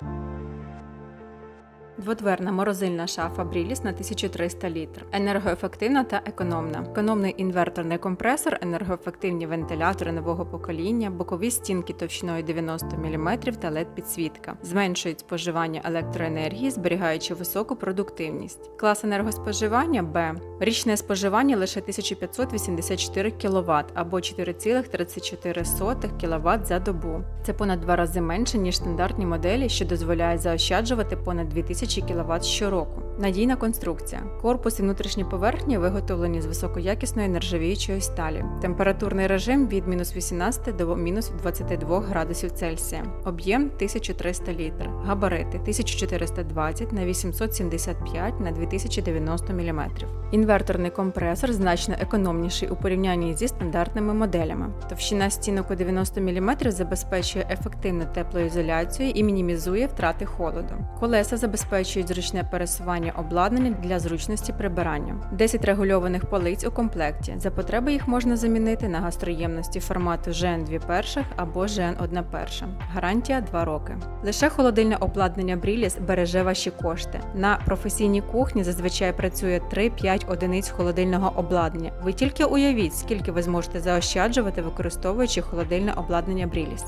Thank you Дводверна морозильна шафа Бріліс на 1300 літр. Енергоефективна та економна. Економний інверторний компресор, енергоефективні вентилятори нового покоління, бокові стінки товщиною 90 мм та led підсвітка. Зменшують споживання електроенергії, зберігаючи високу продуктивність. Клас енергоспоживання Б. Річне споживання лише 1584 кВт або 4,34 кВт за добу. Це понад два рази менше, ніж стандартні моделі, що дозволяють заощаджувати понад 2000 кВт щороку. Надійна конструкція. Корпус і внутрішні поверхні виготовлені з високоякісної нержавіючої сталі. Температурний режим від мінус 18 до мінус 22 градусів Цельсія. Об'єм 1300 літр. Габарити 1420 на 875 на 2090 мм. Інверторний компресор значно економніший у порівнянні зі стандартними моделями. Товщина стінок у 90 мм забезпечує ефективну теплоізоляцію і мінімізує втрати холоду. Колеса забезпечують зручне пересування обладнання для зручності прибирання. 10 регульованих полиць у комплекті. За потреби їх можна замінити на гастроємності формату ЖН 2 перших або ЖН 1 перша. Гарантія 2 роки. Лише холодильне обладнання Бріліс береже ваші кошти. На професійній кухні зазвичай працює 3-5 одиниць холодильного обладнання. Ви тільки уявіть, скільки ви зможете заощаджувати, використовуючи холодильне обладнання Бріліс.